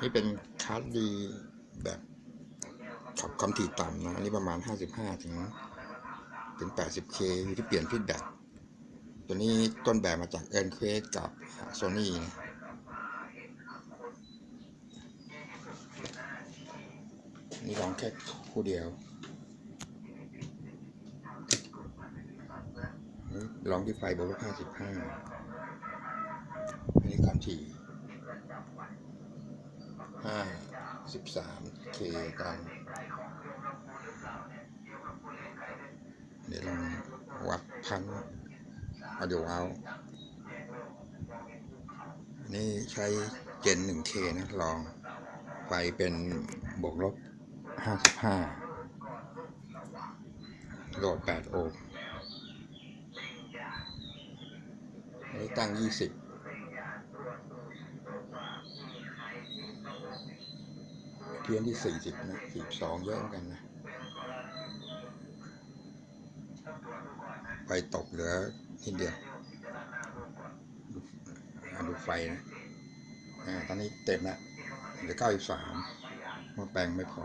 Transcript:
นี่เป็นคาร์ดดีแบบขับความถี่ต่ำนะอันนี้ประมาณ 55 ถึงถึง 80K อยู่ที่เปลี่ยนฟีดแบ็กตัวนี้ต้นแบบมาจาก e a r n q u a k e กับ Sony นะนี่ลองแค่คู่เดียวลองที่ไฟบวกลบ55อันนี้ความถี่ 53 K กันเดี๋ยวลองวัดพันเอาเดี๋ยวเอาอันนี่ใช้เจน 1K นะลองไฟเป็นบวกลบ55โหลด8โอห์มอันนี้ตั้ง20 เพี้ยนที่สี่สิบนะ42เยอะเหมือนกันนะ ไฟตกเหลือนิดเดียวดูไฟนะอ่าตอนนี้เต็มแล้วเหลือ93มาแปลงไม่พอ